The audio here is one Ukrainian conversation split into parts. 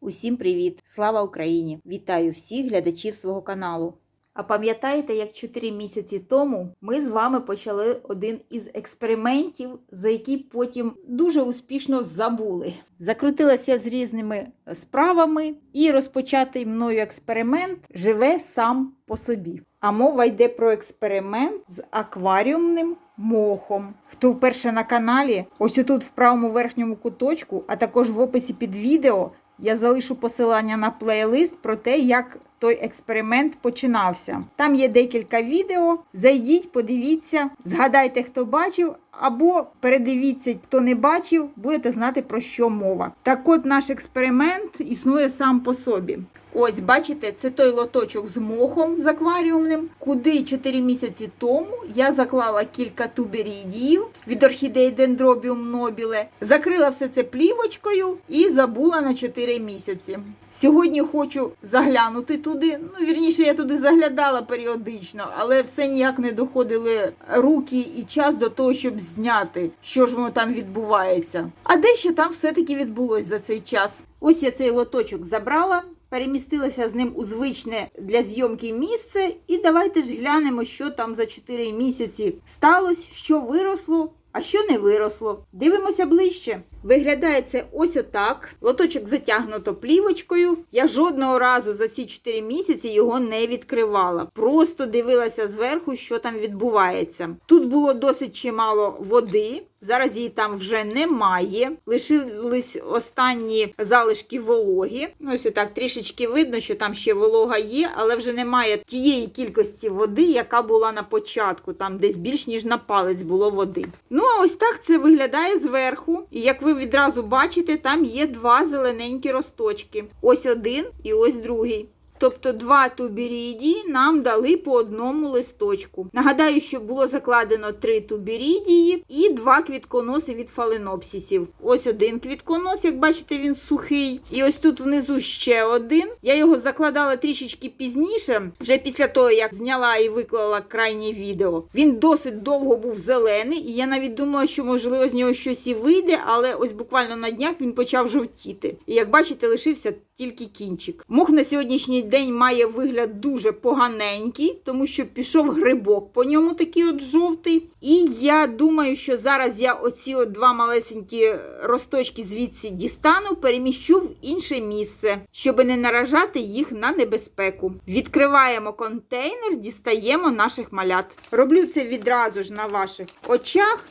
Усім привіт! Слава Україні! Вітаю всіх глядачів свого каналу. А пам'ятаєте, як 4 місяці тому ми з вами почали один із експериментів, за який потім дуже успішно забули. Закрутилася з різними справами, і розпочатий мною експеримент живе сам по собі. А мова йде про експеримент з акваріумним мохом. Хто вперше на каналі, ось тут в правому верхньому куточку, а також в описі під відео. Я залишу посилання на плейлист про те, як той експеримент починався. Там є декілька відео. Зайдіть, подивіться, згадайте, хто бачив, або передивіться, хто не бачив, будете знати про що мова. Так от наш експеримент існує сам по собі. Ось, бачите, це той лоточок з мохом з акваріумним, куди 4 місяці тому я заклала кілька туберідіїв від орхідеї Дендробіум нобіле, закрила все це плівочкою і забула на 4 місяці. Сьогодні хочу заглянути туди. Ну, вірніше, я туди заглядала періодично, але все ніяк не доходили руки і час до того, щоб зняти, що ж воно там відбувається. А дещо там все-таки відбулось за цей час. Ось я цей лоточок забрала. Перемістилася з ним у звичне для зйомки місце, і давайте ж глянемо, що там за 4 місяці сталося, що виросло, а що не виросло. Дивимося ближче. Виглядає це ось отак. Лоточок затягнуто плівочкою. Я жодного разу за ці 4 місяці його не відкривала. Просто дивилася зверху, що там відбувається. Тут було досить чимало води. Зараз її там вже немає. Лишились останні залишки вологі. Ну, Ось отак трішечки видно, що там ще волога є, але вже немає тієї кількості води, яка була на початку. Там десь більш ніж на палець було води. Ну, а ось так це виглядає зверху. І як ви відразу бачите, там є два зелененькі росточки. Ось один і ось другий. Тобто два тубірідії нам дали по одному листочку. Нагадаю, що було закладено три тубірідії і два квітконоси від фаленопсисів. Ось один квітконос, як бачите, він сухий. І ось тут внизу ще один. Я його закладала трішечки пізніше, вже після того, як зняла і виклала крайнє відео. Він досить довго був зелений, і я навіть думала, що можливо з нього щось і вийде, але ось буквально на днях він почав жовтіти. І як бачите, лишився тільки кінчик. Мох на сьогоднішній день має вигляд дуже поганенький, тому що пішов грибок по ньому такий от жовтий. І я думаю, що зараз я оці от два малесенькі росточки звідси дістану, переміщу в інше місце, щоб не наражати їх на небезпеку. Відкриваємо контейнер, дістаємо наших малят. Роблю це відразу ж на ваших очах.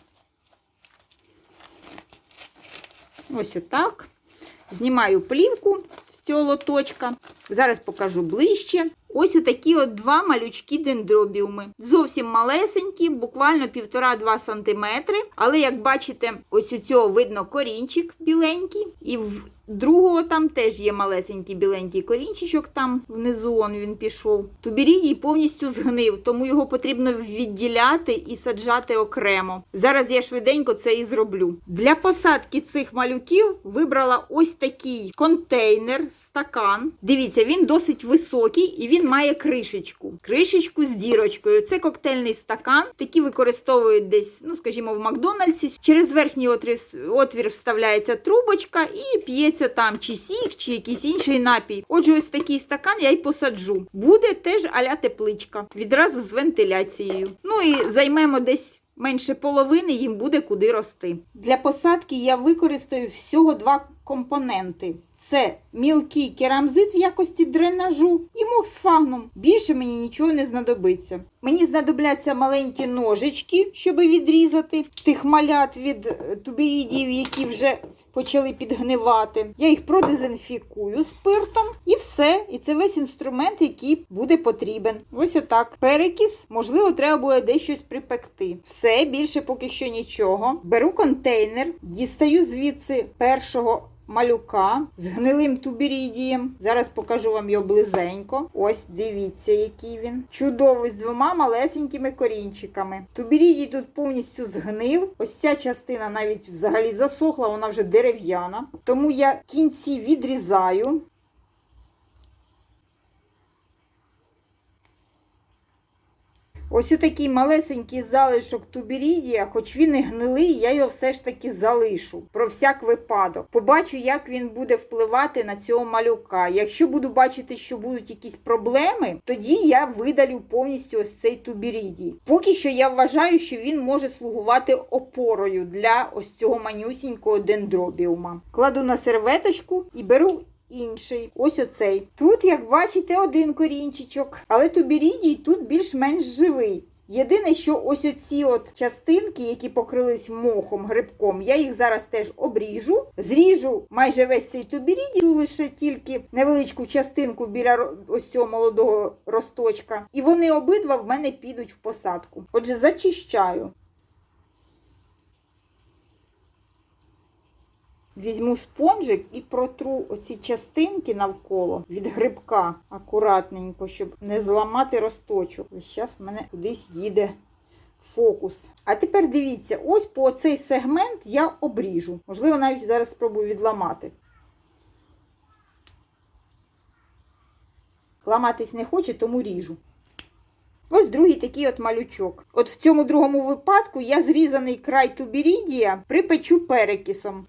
Ось отак. Знімаю плівку цього лоточка. Зараз покажу ближче. Ось отакі от два малючки дендробіуми. Зовсім малесенькі, буквально 1,5-2 см. Але, як бачите, ось у цього видно корінчик біленький. І в другого там теж є малесенький біленький корінчичок, там внизу он він пішов. Тубірідій повністю згнив, тому його потрібно відділяти і саджати окремо. Зараз я швиденько це і зроблю. Для посадки цих малюків вибрала ось такий контейнер, стакан. Дивіться, він досить високий і він має кришечку. Кришечку з дірочкою. Це коктейльний стакан. Такі використовують десь, ну скажімо, в Макдональдсі. Через верхній отвір вставляється трубочка і п'ється там чи сік, чи якийсь інший напій. Отже, ось такий стакан я й посаджу. Буде теж аля тепличка. Відразу з вентиляцією. Ну і займемо десь. Менше половини їм буде куди рости. Для посадки я використаю всього два компоненти. Це мілкий керамзит в якості дренажу і мох з. Більше мені нічого не знадобиться. Мені знадобляться маленькі ножички, щоб відрізати тих малят від туберідіїв, які вже почали підгнивати. Я їх продезінфікую спиртом і все. І це весь інструмент, який буде потрібен. Ось отак. Перекіс, можливо, треба буде дещось припекти. Все, більше поки що нічого. Беру контейнер, дістаю звідси першого. Малюка з гнилим тубірідієм. Зараз покажу вам його близенько. Ось дивіться, який він. Чудовий з двома малесенькими корінчиками. Тубірідій тут повністю згнив. Ось ця частина навіть взагалі засохла, вона вже дерев'яна. Тому я кінці відрізаю. Ось такий малесенький залишок тубірідія, хоч він і гнилий, я його все ж таки залишу про всяк випадок. Побачу, як він буде впливати на цього малюка. Якщо буду бачити, що будуть якісь проблеми, тоді я видалю повністю ось цей тубірідій. Поки що я вважаю, що він може слугувати опорою для ось цього манюсінького дендробіума. Кладу на серветочку і беру інший. Ось оцей. Тут, як бачите, один корінчичок, але тубірідій тут більш-менш живий. Єдине, що ось оці от частинки, які покрились мохом, грибком, я їх зараз теж обріжу, зріжу майже весь цей тубірідій, лише тільки невеличку частинку біля ось цього молодого росточка. І вони обидва в мене підуть в посадку. Отже, зачищаю. Візьму спонжик і протру оці частинки навколо від грибка акуратненько, щоб не зламати росточок. Ось зараз в мене кудись їде фокус. А тепер дивіться, ось по цей сегмент я обріжу. Можливо, навіть зараз спробую відламати. Ламатись не хоче, тому ріжу. Ось другий такий от малючок. От в цьому другому випадку я зрізаний край тубірідія припечу перекисом.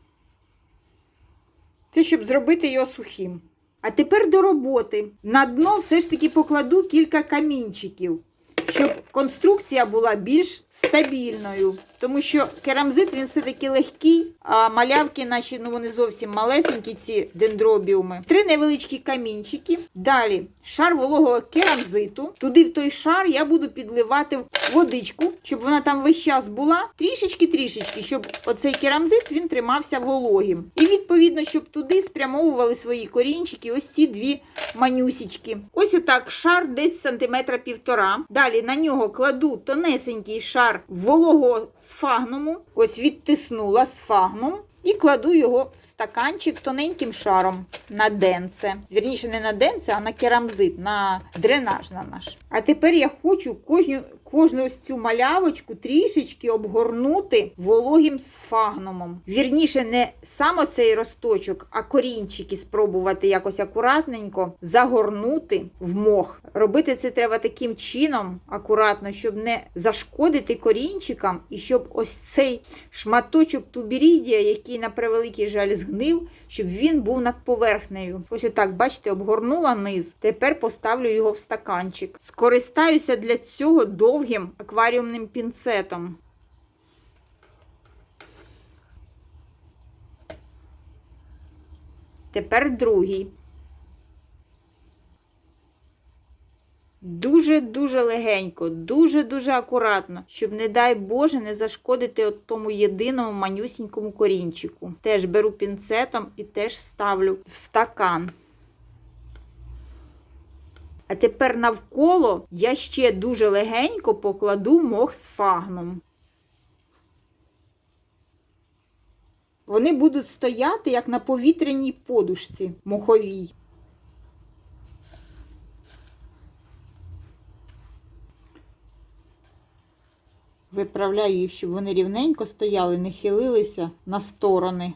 Це щоб зробити його сухим. А тепер до роботи. На дно все ж таки покладу кілька камінчиків, щоб конструкція була більш стабільною. Тому що керамзит він все-таки легкий, а малявки наші ну вони зовсім малесенькі, ці дендробіуми. Три невеличкі камінчики. Далі шар вологого керамзиту. Туди в той шар я буду підливати водичку, щоб вона там весь час була. Трішечки-трішечки, щоб оцей керамзит він тримався вологим. І відповідно, щоб туди спрямовували свої корінчики, ось ці дві манюсічки. Ось отак шар десь сантиметра півтора. Далі на нього кладу тонесенький шар вологого сфагнуму. Ось відтиснула сфагнум. І кладу його в стаканчик тоненьким шаром на денце. Вірніше, не на денце, а на керамзит, на дренаж на наш. А тепер я хочу кожну, кожну ось цю малявочку трішечки обгорнути вологим сфагнумом. Вірніше, не сам оцей росточок, а корінчики спробувати якось акуратненько загорнути в мох. Робити це треба таким чином, акуратно, щоб не зашкодити корінчикам, і щоб ось цей шматочок тубірідія, який на превеликий жаль згнив, щоб він був над поверхнею. Ось отак, бачите, обгорнула низ. Тепер поставлю його в стаканчик. Скористаюся для цього довгим акваріумним пінцетом. Тепер другий. Дуже-дуже легенько, дуже-дуже акуратно, щоб, не дай Боже, не зашкодити от тому єдиному манюсінькому корінчику. Теж беру пінцетом і теж ставлю в стакан. А тепер навколо я ще дуже легенько покладу мох з фагном. Вони будуть стояти як на повітряній подушці моховій. Виправляю їх, щоб вони рівненько стояли, не хилилися на сторони.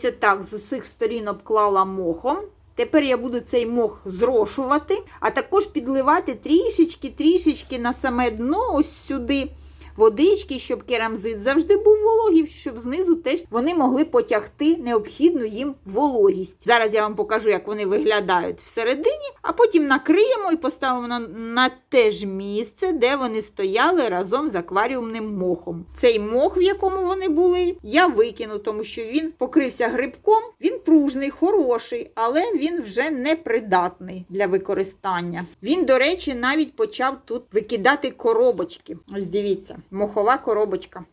Ось отак з усіх сторін обклала мохом. Тепер я буду цей мох зрошувати, а також підливати трішечки-трішечки на саме дно, ось сюди водички, щоб керамзит завжди був вологий, щоб знизу теж вони могли потягти необхідну їм вологість. Зараз я вам покажу, як вони виглядають всередині, а потім накриємо і поставимо на, на те ж місце, де вони стояли разом з акваріумним мохом. Цей мох, в якому вони були, я викину, тому що він покрився грибком, він пружний, хороший, але він вже не придатний для використання. Він, до речі, навіть почав тут викидати коробочки. Ось дивіться, мохова коробочка.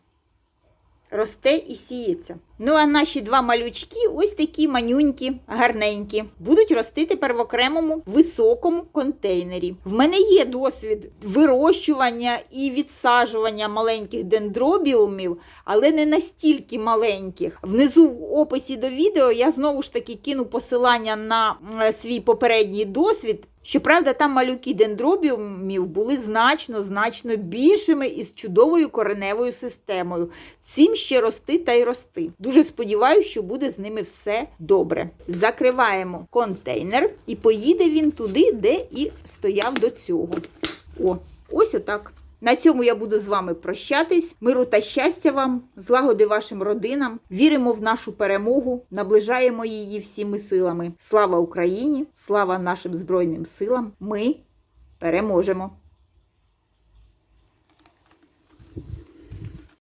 Росте і сіється. Ну, а наші два малючки ось такі манюнькі, гарненькі. Будуть рости тепер в окремому високому контейнері. В мене є досвід вирощування і відсаджування маленьких дендробіумів, але не настільки маленьких. Внизу в описі до відео я знову ж таки кину посилання на е, свій попередній досвід. Щоправда, там малюки дендробіумів були значно, значно більшими і з чудовою кореневою системою. Цим ще рости та й рости. Дуже сподіваюся, що буде з ними все добре. Закриваємо контейнер і поїде він туди, де і стояв до цього. О, ось отак. На цьому я буду з вами прощатись. Миру та щастя вам, злагоди вашим родинам. Віримо в нашу перемогу, наближаємо її всіми силами. Слава Україні! Слава нашим Збройним силам! Ми переможемо!